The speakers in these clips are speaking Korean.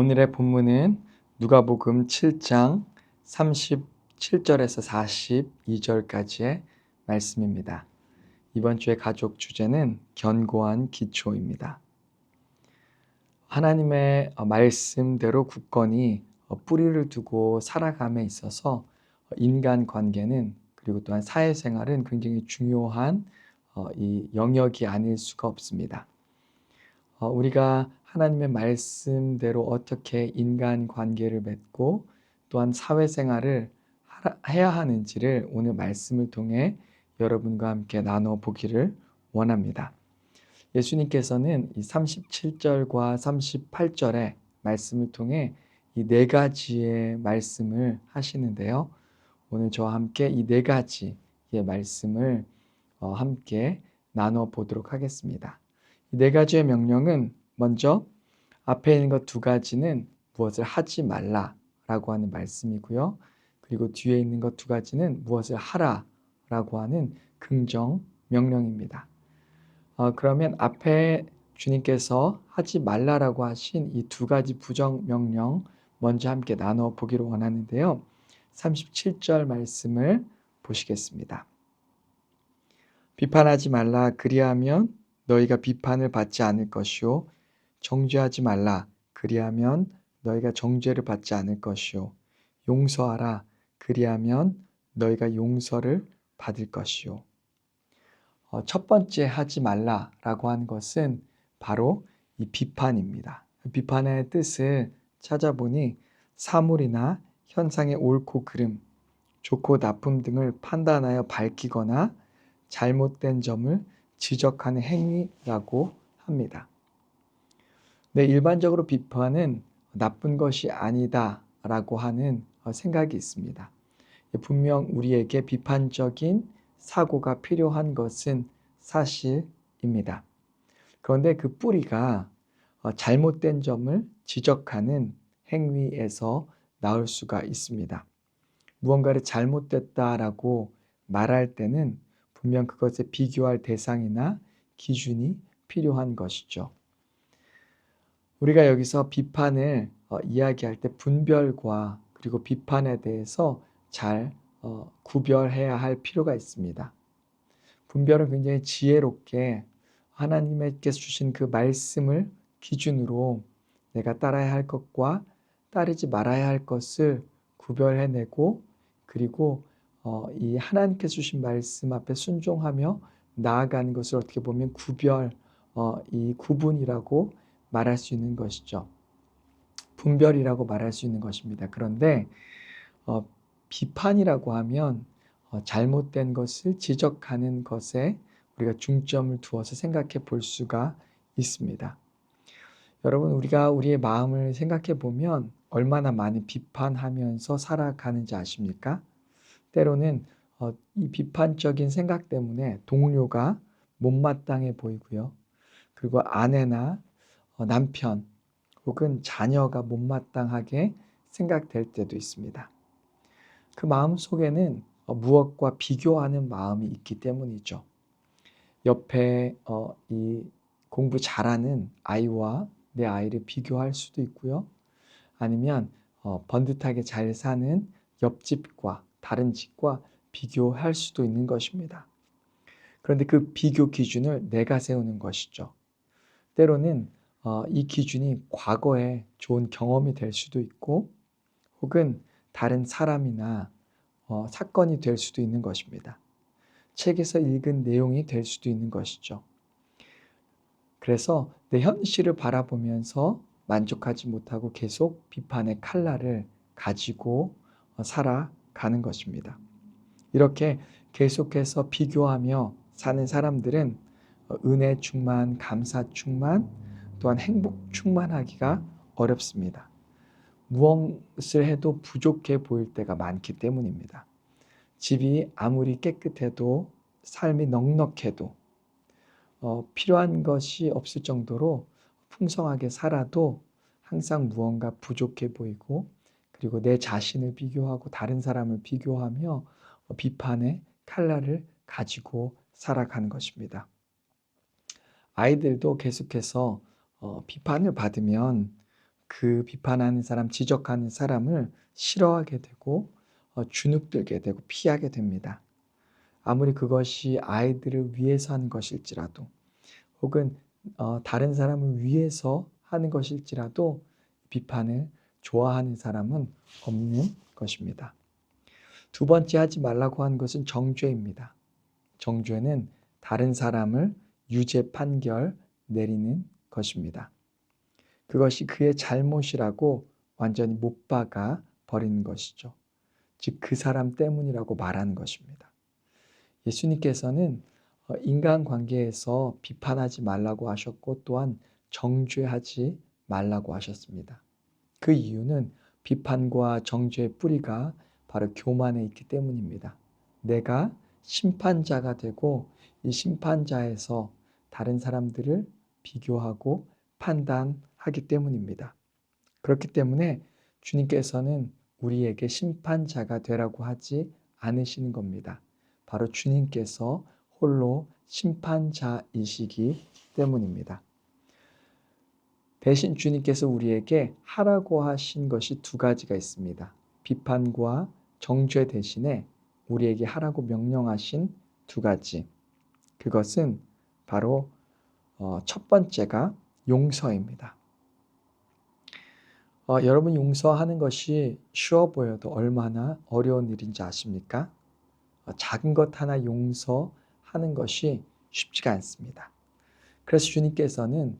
오늘의 본문은 누가복음 7장 37절에서 42절까지의 말씀입니다. 이번 주의 가족 주제는 견고한 기초입니다. 하나님의 말씀대로 굳건히 뿌리를 두고 살아감에 있어서 인간 관계는 그리고 또한 사회생활은 굉장히 중요한 이 영역이 아닐 수가 없습니다. 우리가 하나님의 말씀대로 어떻게 인간 관계를 맺고 또한 사회생활을 해야 하는지를 오늘 말씀을 통해 여러분과 함께 나눠 보기를 원합니다. 예수님께서는 이 37절과 38절의 말씀을 통해 이 네 가지의 말씀을 하시는데요. 오늘 저와 함께 이 네 가지의 말씀을 어, 함께 나눠 보도록 하겠습니다. 이 네 가지의 명령은 먼저 앞에 있는 것 두 가지는 무엇을 하지 말라라고 하는 말씀이고요. 그리고 뒤에 있는 것 두 가지는 무엇을 하라라고 하는 긍정 명령입니다. 어, 그러면 앞에 주님께서 하지 말라라고 하신 이 두 가지 부정 명령 먼저 함께 나눠 보기로 원하는데요. 37절 말씀을 보시겠습니다. 비판하지 말라 그리하면 너희가 비판을 받지 않을 것이요 정죄하지 말라. 그리하면 너희가 정죄를 받지 않을 것이요. 용서하라. 그리하면 너희가 용서를 받을 것이요. 어, 첫 번째 하지 말라라고 한 것은 바로 이 비판입니다. 비판의 뜻을 찾아보니 사물이나 현상의 옳고 그름, 좋고 나쁨 등을 판단하여 밝히거나 잘못된 점을 지적하는 행위라고 합니다. 네, 일반적으로 비판은 나쁜 것이 아니다라고 하는 어, 생각이 있습니다. 분명 우리에게 비판적인 사고가 필요한 것은 사실입니다. 그런데 그 뿌리가 어, 잘못된 점을 지적하는 행위에서 나올 수가 있습니다. 무언가를 잘못됐다라고 말할 때는 분명 그것에 비교할 대상이나 기준이 필요한 것이죠. 우리가 여기서 비판을 어, 이야기할 때 분별과 그리고 비판에 대해서 잘 어, 구별해야 할 필요가 있습니다. 분별은 굉장히 지혜롭게 하나님께서 주신 그 말씀을 기준으로 내가 따라야 할 것과 따르지 말아야 할 것을 구별해내고 그리고 어, 이 하나님께서 주신 말씀 앞에 순종하며 나아가는 것을 어떻게 보면 구별, 어, 이 구분이라고 말할 수 있는 것이죠. 분별이라고 말할 수 있는 것입니다. 그런데 어, 비판이라고 하면 어, 잘못된 것을 지적하는 것에 우리가 중점을 두어서 생각해 볼 수가 있습니다. 여러분, 우리가 우리의 마음을 생각해 보면 얼마나 많이 비판하면서 살아가는지 아십니까? 때로는 어, 이 비판적인 생각 때문에 동료가 못마땅해 보이고요. 그리고 아내나 어, 남편 혹은 자녀가 못마땅하게 생각될 때도 있습니다. 그 마음 속에는 어, 무엇과 비교하는 마음이 있기 때문이죠. 옆에 어, 이 공부 잘하는 아이와 내 아이를 비교할 수도 있고요. 아니면 번듯하게 잘 사는 옆집과 다른 집과 비교할 수도 있는 것입니다. 그런데 그 비교 기준을 내가 세우는 것이죠. 때로는 어, 이 기준이 과거에 좋은 경험이 될 수도 있고 혹은 다른 사람이나 어, 사건이 될 수도 있는 것입니다. 책에서 읽은 내용이 될 수도 있는 것이죠. 그래서 내 현실을 바라보면서 만족하지 못하고 계속 비판의 칼날을 가지고 어, 살아가는 것입니다. 이렇게 계속해서 비교하며 사는 사람들은 어, 은혜 충만, 감사 충만, 또한 행복 충만하기가 어렵습니다. 무엇을 해도 부족해 보일 때가 많기 때문입니다. 집이 아무리 깨끗해도 삶이 넉넉해도 어, 필요한 것이 없을 정도로 풍성하게 살아도 항상 무언가 부족해 보이고 그리고 내 자신을 비교하고 다른 사람을 비교하며 비판의 칼날을 가지고 살아가는 것입니다. 아이들도 계속해서 어, 비판을 받으면 그 비판하는 사람, 지적하는 사람을 싫어하게 되고 어, 주눅들게 되고 피하게 됩니다. 아무리 그것이 아이들을 위해서 하는 것일지라도 혹은 어, 다른 사람을 위해서 하는 것일지라도 비판을 좋아하는 사람은 없는 것입니다. 두 번째 하지 말라고 한 것은 정죄입니다. 정죄는 다른 사람을 유죄 판결 내리는 것입니다. 그것이 그의 잘못이라고 완전히 못 박아 버리는 것이죠. 즉, 그 사람 때문이라고 말하는 것입니다. 예수님께서는 어, 인간 관계에서 비판하지 말라고 하셨고 또한 정죄하지 말라고 하셨습니다. 그 이유는 비판과 정죄의 뿌리가 바로 교만에 있기 때문입니다. 내가 심판자가 되고 이 심판자에서 다른 사람들을 비교하고 판단하기 때문입니다. 그렇기 때문에 주님께서는 우리에게 심판자가 되라고 하지 않으시는 겁니다. 바로 주님께서 홀로 심판자이시기 때문입니다. 대신 주님께서 우리에게 하라고 하신 것이 두 가지가 있습니다. 비판과 정죄 대신에 우리에게 하라고 명령하신 두 가지. 그것은 바로 어, 첫 번째가 용서입니다. 어, 여러분 용서하는 것이 쉬워 보여도 얼마나 어려운 일인지 아십니까? 어, 작은 것 하나 용서하는 것이 쉽지가 않습니다. 그래서 주님께서는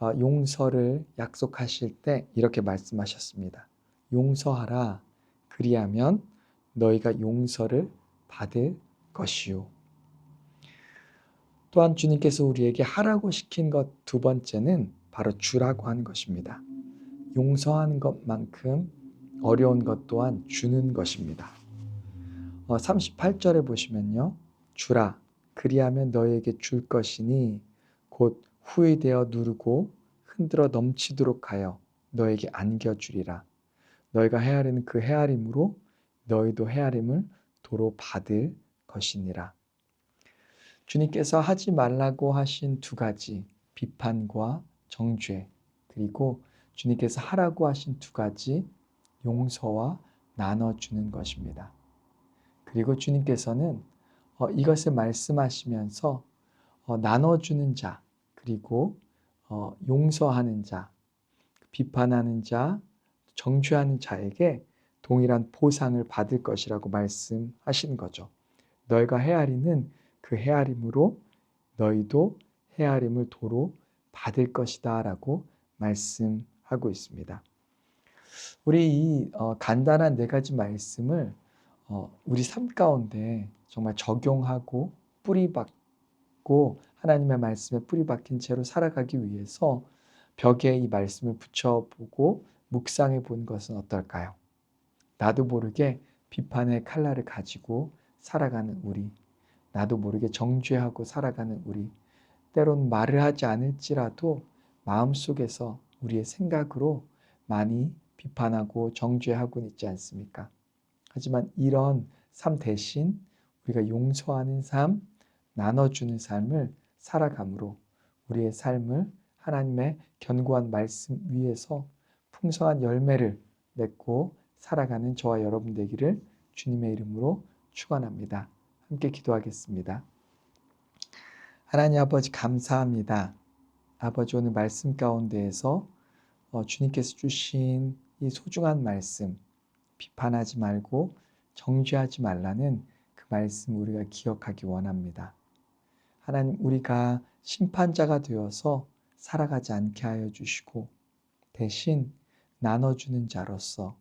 어, 용서를 약속하실 때 이렇게 말씀하셨습니다. 용서하라. 그리하면 너희가 용서를 받을 것이요. 또한 주님께서 우리에게 하라고 시킨 것 두 번째는 바로 주라고 하는 것입니다. 용서하는 것만큼 어려운 것 또한 주는 것입니다. 38절에 어, 보시면요. 주라. 그리하면 너에게 줄 것이니 곧 후회되어 누르고 흔들어 넘치도록 하여 너에게 안겨주리라. 너희가 헤아리는 그 헤아림으로 너희도 헤아림을 도로 받을 것이니라. 주님께서 하지 말라고 하신 두 가지 비판과 정죄 그리고 주님께서 하라고 하신 두 가지 용서와 나눠주는 것입니다. 그리고 주님께서는 어, 이것을 말씀하시면서 어, 나눠주는 자 그리고 어, 용서하는 자 비판하는 자 정죄하는 자에게 동일한 보상을 받을 것이라고 말씀하시는 거죠. 너희가 헤아리는 그 헤아림으로 너희도 헤아림을 도로 받을 것이다 라고 말씀하고 있습니다. 우리 이 어, 간단한 네 가지 말씀을 어, 우리 삶 가운데 정말 적용하고 뿌리박고 하나님의 말씀에 뿌리박힌 채로 살아가기 위해서 벽에 이 말씀을 붙여보고 묵상해 본 것은 어떨까요? 나도 모르게 비판의 칼날을 가지고 살아가는 우리, 나도 모르게 정죄하고 살아가는 우리, 때론 말을 하지 않을지라도 마음속에서 우리의 생각으로 많이 비판하고 정죄하고 있지 않습니까? 하지만 이런 삶 대신 우리가 용서하는 삶, 나눠주는 삶을 살아감으로 우리의 삶을 하나님의 견고한 말씀 위에서 풍성한 열매를 맺고 살아가는 저와 여러분 되기를 주님의 이름으로 축원합니다. 함께 기도하겠습니다. 하나님 아버지 감사합니다. 아버지 오늘 말씀 가운데에서 어, 주님께서 주신 이 소중한 말씀 비판하지 말고 정죄하지 말라는 그 말씀 우리가 기억하기 원합니다. 하나님 우리가 심판자가 되어서 살아가지 않게 하여 주시고 대신 나눠주는 자로서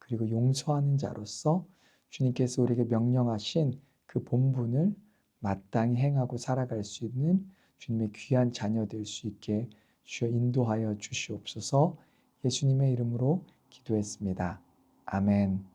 그리고 용서하는 자로서 주님께서 우리에게 명령하신 그 본분을 마땅히 행하고 살아갈 수 있는 주님의 귀한 자녀 될 수 있게 주여 인도하여 주시옵소서 예수님의 이름으로 기도했습니다. 아멘.